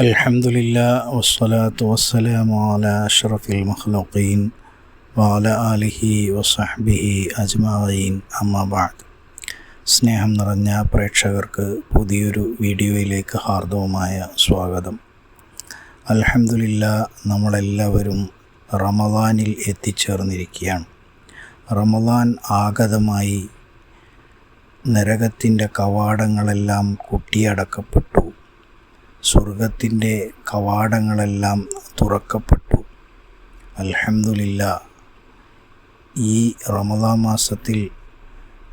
الحمد لله والصلاة والسلام على أشرف المخلوقين وعلى آله وصحبه أجمعين أما بعد സ്നേഹം നിറഞ്ഞ പ്രേക്ഷകർക്ക് പുതിയൊരു വീഡിയോയിലേക്ക് ഹാർദവമായ സ്വാഗതം അൽഹംദുലില്ല നമ്മളെല്ലാവരും റമദാനിൽ എത്തിച്ചേർന്നിരിക്കുകയാണ് റമദാൻ ആഗതമായി നരകത്തിൻ്റെ കവാടങ്ങളെല്ലാം കുട്ടിയടക്കപ്പെട്ടു സ്വർഗത്തിന്റെ കവാടങ്ങളെല്ലാം തുറക്കപ്പെട്ടു. അൽഹമില്ല ഈ റമദാ മാസത്തിൽ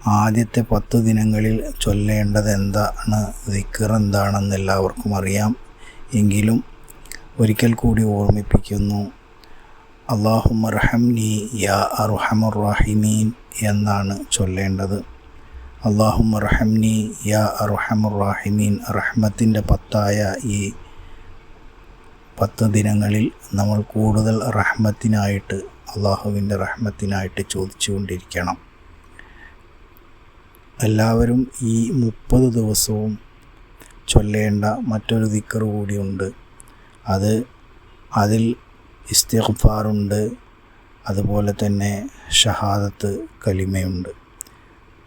ആദ്യത്തെ പത്ത് ദിനങ്ങളിൽ ചൊല്ലേണ്ടത് എന്താണ് ദിക്കർ എന്താണെന്ന് എല്ലാവർക്കും അറിയാം. എങ്കിലും ഒരിക്കൽ കൂടി ഓർമ്മിപ്പിക്കുന്നു അള്ളാഹുമർഹംനി യാ അർഹമുറഹിമീൻ എന്നാണ് ചൊല്ലേണ്ടത്. അള്ളാഹുമർഹംനി യാ അർഹമുർ റാഹിമീൻ. റഹ്മത്തിന്റെ പത്തായ ഈ പത്ത് ദിനങ്ങളിൽ നമ്മൾ കൂടുതൽ റഹ്മത്തിനായിട്ട് അള്ളാഹുവിന്റെ റഹ്മത്തിനായിട്ട് ചോദിച്ചുകൊണ്ടിരിക്കണം. എല്ലാവരും ഈ മുപ്പത് ദിവസവും ചൊല്ലേണ്ട മറ്റൊരു ദിക്കർ കൂടിയുണ്ട്. അത് അതിൽ ഇസ്തിഗ്ഫാറുണ്ട് അതുപോലെ തന്നെ ഷഹാദത്ത് കലിമയുണ്ട്.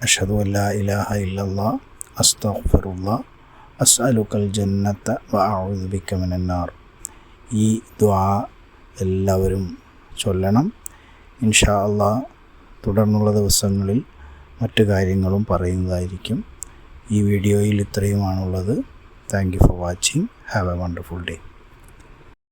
അഷദു അല്ലാ ഇലാഹ ഇല്ലല്ലാ അസ്തഫറുല്ല അസ്അലുക്കൽ ജന്നത്ത വ അഊദുബിക മിനന്നാർ ഈ ദുആ എല്ലാവരും ചൊല്ലണം. ഇൻഷാ അള്ളാ തുടർന്നുള്ള ദിവസങ്ങളിൽ മറ്റു കാര്യങ്ങളും പറയുന്നതായിരിക്കും. ഈ വീഡിയോയിൽ ഇത്രയുമാണുള്ളത്. Thank you for watching. Have a wonderful day.